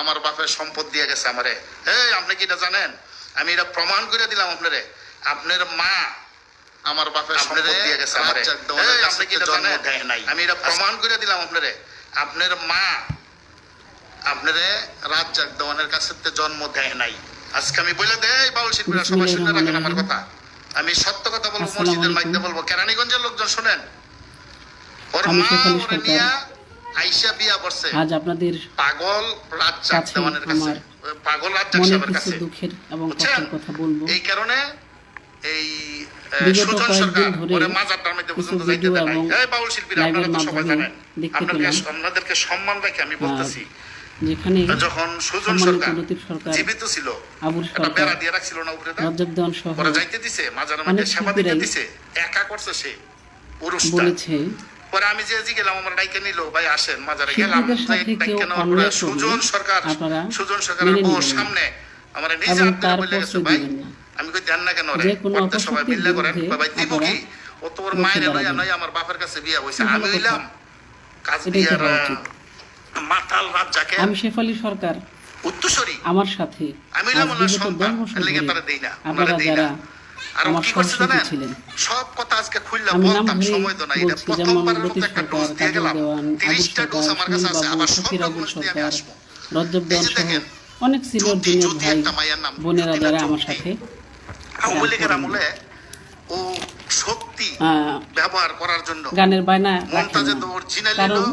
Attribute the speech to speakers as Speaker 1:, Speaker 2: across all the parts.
Speaker 1: আমার বাপের সম্পদ দিয়ে গেছে আমারে। এই আপনি কি এটা জানেন? আমি এটা প্রমাণ করে দিলাম আপনারে। আপনার মা আমার বাপের সম্পদ দিয়ে গেছে আমারে। এই আপনি কি এটা জানেন? আমি এটা প্রমাণ করে দিলাম আপনারে। আপনার মা আপনারে রাজ্জাক দেওয়ানের কাছে তে জন্ম দেয় নাই। আজকে আমি বলে দেই বাউল শিল্পীরা সবাই শুনে রাখেন আমার কথা। আমি সত্য কথা বলব মসজিদের মাইকে বলব। কেরানীগঞ্জের লোকজন শুনেন? ওর মা ওরে নিয়া আইসা বিয়া করছে।
Speaker 2: আজ আপনাদের
Speaker 1: পাগল রাজ্জাক
Speaker 2: কাছে
Speaker 1: কাছে। পাগল রাজ্জাক
Speaker 2: মনে কাছে দুঃখের এবং কষ্টের কথা বলব।
Speaker 1: এই কারণে এই সুজন সরকার ওরে মাজারটার মধ্যে পর্যন্ত যাইতে দেয় নাই। এই বাউল শিল্পীরা আপনারা তো সবাই জানেন।
Speaker 2: দেখতে
Speaker 1: আপনাদেরকে সম্মান রেখে আমি বলতেছি
Speaker 2: যেখানে
Speaker 1: যখন সুজন সরকার জীবিত ছিল
Speaker 2: আবুল সরকার
Speaker 1: বেড়া দিয়ে রাখছিল না উপরে
Speaker 2: রজব দেওয়ান সহ
Speaker 1: ওরা যাইতে দিছে মাজার মধ্যে সেবা দিতে দিছে একা করছে সে পুরুষটা।
Speaker 2: বলেছে
Speaker 1: পরে আমি যে গেলাম আমার ডাইকে নিল ভাই আসেন মাজারে গেলাম।
Speaker 2: সাথে
Speaker 1: ডাইকে নেওয়ার পরে সুজন সরকার সুজন সরকারের বউর সামনে আমার নিজে বলে গেছে ভাই আমি কই দেন না কেন রে? করতে সবাই করেন ভাই দিব কি? ও তোর মায়ের লইয়া নয় আমার বাপের কাছে বিয়া হইছে। আমি হইলাম কাজ বিয়ার। মাতাল রাজ্জাকে
Speaker 2: আমি শেফালি সরকার।
Speaker 1: উত্তরসরি।
Speaker 2: আমার সাথে।
Speaker 1: আমি হইলাম ওনার সন্তান। লেগে তারা দেই না
Speaker 2: আপনারা
Speaker 1: দেই না। আর ও কি করছে জানেন? সব কথা আজকে খুললা বলতাম সময় তো নাই। এটা প্রথমবারের মতো একটা ডোজ দিয়ে গেলাম।
Speaker 2: দেওয়ান আবুল
Speaker 1: তিরিশটা
Speaker 2: সরকার
Speaker 1: ডোজ আমার কাছে আছে আবার সব
Speaker 2: আবুল
Speaker 1: দিয়ে আমি আসব।
Speaker 2: রজব দেওয়ান
Speaker 1: এই যে
Speaker 2: সহ
Speaker 1: দেখেন,
Speaker 2: অনেক সিনিয়র জুনিয়র ভাই বোনেরা যারা আমার সাথে
Speaker 1: আওয়ামী লীগের আমলে ও শক্তি ব্যবহার করার জন্য।
Speaker 2: গানের বায়না
Speaker 1: অরিজিনাল
Speaker 2: কারণ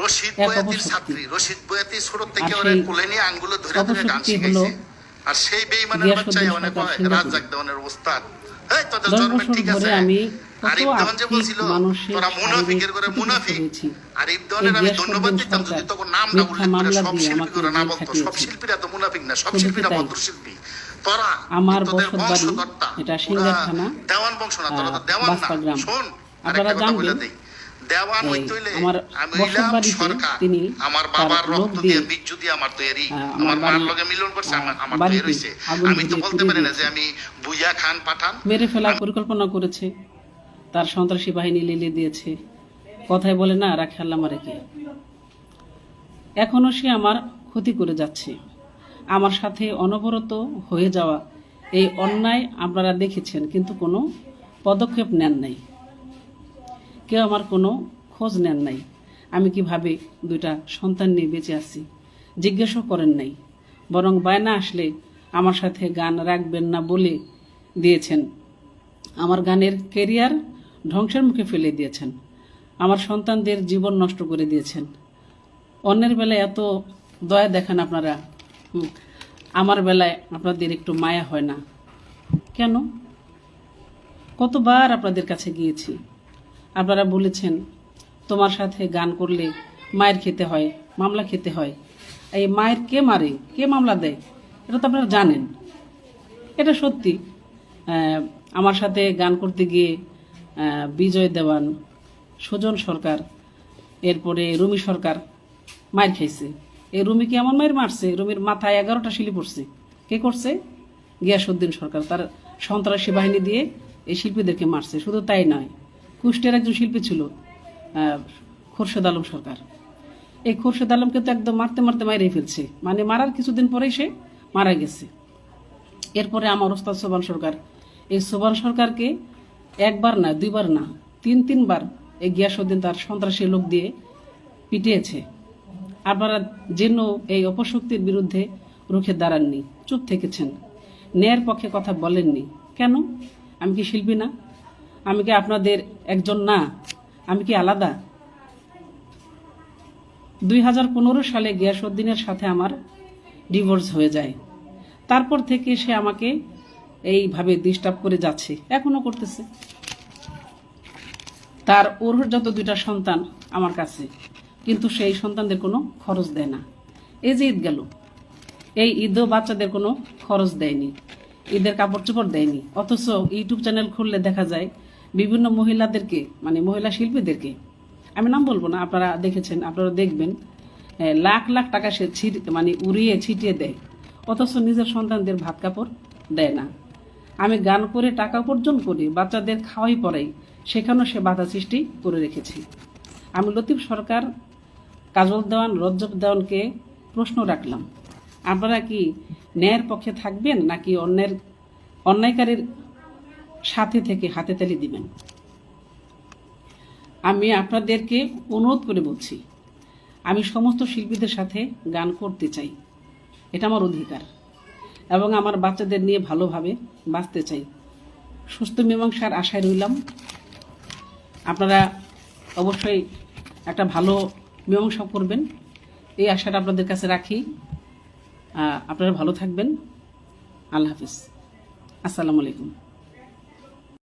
Speaker 1: রশিদ বয়াতির ছাত্রী। রশিদ বয়াতি ছোট থেকে ওরে কোলে নিয়ে আঙ্গুলে ধরে ধরে গান
Speaker 2: হলো?
Speaker 1: আর সেই বেঈমানের বাচ্চাই অনেক হয় রাজ্জাক দেওয়ানের ওস্তাদ। এই তোদের জন্মে ঠিক আছে?
Speaker 2: আমি
Speaker 1: আরিফ দেওয়ান যে বলছিল তোরা মুনাফিকের করে মুনাফিক। আরিফ দেওয়ানের আমি ধন্যবাদ দিতাম যদি তোকে নামটা উল্লেখ করে সব শিল্পী করে না বলতো সব শিল্পীরা তো মুনাফিক না সব শিল্পীরা
Speaker 2: তাই?
Speaker 1: শিল্পী তোরা
Speaker 2: আমার বাড়ি, এটা
Speaker 1: দেওয়ান বংশ না তোরা তো দেওয়ান না। শোন
Speaker 2: আপনারা
Speaker 1: আরেকটা কথা বলে
Speaker 2: জানবেন,
Speaker 1: দেই। দেওয়ান
Speaker 2: এই,
Speaker 1: হইতে হইলে
Speaker 2: আমার
Speaker 1: আমি হইলাম সরকার। আমার বাবার রক্ত
Speaker 2: দিয়ে,
Speaker 1: দিয়ে বীর্য দিয়ে আমার তৈরি
Speaker 2: আমার
Speaker 1: আমার মার লগে মিলন করছে আমার
Speaker 2: আহ,
Speaker 1: আমার
Speaker 2: বাড়িতে
Speaker 1: তৈরি হইছে। আমি তো বলতে পারি না যে আমি বুইয়া খান পাঠান।
Speaker 2: মেরে ফেলার পরিকল্পনা করেছে। তার সন্ত্রাসী বাহিনী লিলিয়ে দিয়েছে। কথায় বলে না রাখে আল্লাহ মারেকে এখনও সে আমার ক্ষতি করে যাচ্ছে। আমার সাথে অনবরত হয়ে যাওয়া এই অন্যায় আপনারা দেখেছেন কিন্তু কোনো পদক্ষেপ নেন নাই। কেউ আমার কোনো খোঁজ নেন নাই। আমি কীভাবে দুইটা সন্তান নিয়ে বেঁচে আছি? জিজ্ঞাসাও করেন নাই। বরং বায়না আসলে আমার সাথে গান রাখবেন না বলে দিয়েছেন। আমার গানের কেরিয়ার ধ্বংসের মুখে ফেলে দিয়েছেন। আমার সন্তানদের জীবন নষ্ট করে দিয়েছেন। অন্যের বেলায় এত দয়া দেখেন আপনারা। আমার বেলায় আপনাদের একটু মায়া হয় না। কেন? কতবার আপনাদের কাছে গিয়েছি। আপনারা বলেছেন, তোমার সাথে গান করলে মায়ের খেতে হয়, মামলা খেতে হয়। এই মায়ের কে মারে, কে মামলা দেয়, এটা তো আপনারা জানেন। এটা সত্যি। আমার সাথে গান করতে গিয়ে বিজয় দেওয়ান, সুজন সরকার, এরপরে রুমি সরকার মায়ের খাইছে। এই রুমি কি এমন মায়ের মারছে? রুমির মাথায় এগারোটা শিলি পড়ছে। কে করছে? গিয়াসুদ্দিন সরকার, তার সন্ত্রাসী বাহিনী দিয়ে এই শিল্পীদেরকে মারছে। শুধু তাই নয় কুষ্টের একজন শিল্পী ছিল খোরশেদ আলম সরকার। এই খোরশেদ আলমকে তো একদম মারতে মারতে মাইরেই ফেলছে। মানে মারার কিছুদিন পরেই সে মারা গেছে। এরপরে আমার ওস্তাদ সোবান সরকার, এই সোবান সরকারকে একবার না, দুইবার না, তিন তিনবার এই গিয়াসুদ্দিন তার সন্ত্রাসী লোক দিয়ে পিটিয়েছে। আপনারা যেন এই অপশক্তির বিরুদ্ধে রুখে দাঁড়াননি, চুপ থেকেছেন। ন্যায়ের পক্ষে কথা বলেননি। কেন? আমি কি শিল্পী না? আমি কি আপনাদের একজন না? আমি কি আলাদা? দুই হাজার পনেরো সালে গিয়াসুদ্দিনের সাথে আমার ডিভোর্স হয়ে যায়। তারপর থেকে সে আমাকে এইভাবে ডিস্টার্ব করে যাচ্ছে, এখনও করতেছে। তার ওর যত দুইটা সন্তান আমার কাছে, কিন্তু সেই সন্তানদের কোনো খরচ দেয় না। এই যে ঈদ গেল, এই ঈদও বাচ্চাদের কোনো খরচ দেয়নি, ঈদের কাপড় চোপড় দেয়নি, অথচ ইউটিউব চ্যানেল খুললে দেখা যায় বিভিন্ন মহিলাদেরকে মানে মহিলা শিল্পীদেরকে, আমি নাম বলব না, আপনারা দেখেছেন, আপনারা দেখবেন লাখ লাখ টাকা সে মানে উড়িয়ে ছিটিয়ে দেয়, অথচ নিজের সন্তানদের ভাত কাপড় দেয় না। আমি গান করে টাকা উপার্জন করি, বাচ্চাদের খাওয়াই পড়াই, সেখানেও সে বাধা সৃষ্টি করে রেখেছি। আমি লতিফ সরকার, কাজল দেওয়ান, রজ্জব দেওয়ানকে প্রশ্ন রাখলাম, আপনারা কি ন্যায়ের পক্ষে থাকবেন নাকি অন্যের, অন্যায়কারীর সাথে থেকে হাতে তালি দিবেন। আমি আপনাদেরকে অনুরোধ করে বলছি, আমি সমস্ত শিল্পীদের সাথে গান করতে চাই। এটা আমার অধিকার। এবং আমার বাচ্চাদের নিয়ে ভালোভাবে বাঁচতে চাই। সুস্থ মীমাংসার আশায় রইলাম। আপনারা অবশ্যই একটা ভালো মীমাংসা করবেন। এই আশাটা আপনাদের কাছে রাখি। আপনারা ভালো থাকবেন। আল্লাহ হাফিজ। আসসালামু আলাইকুম।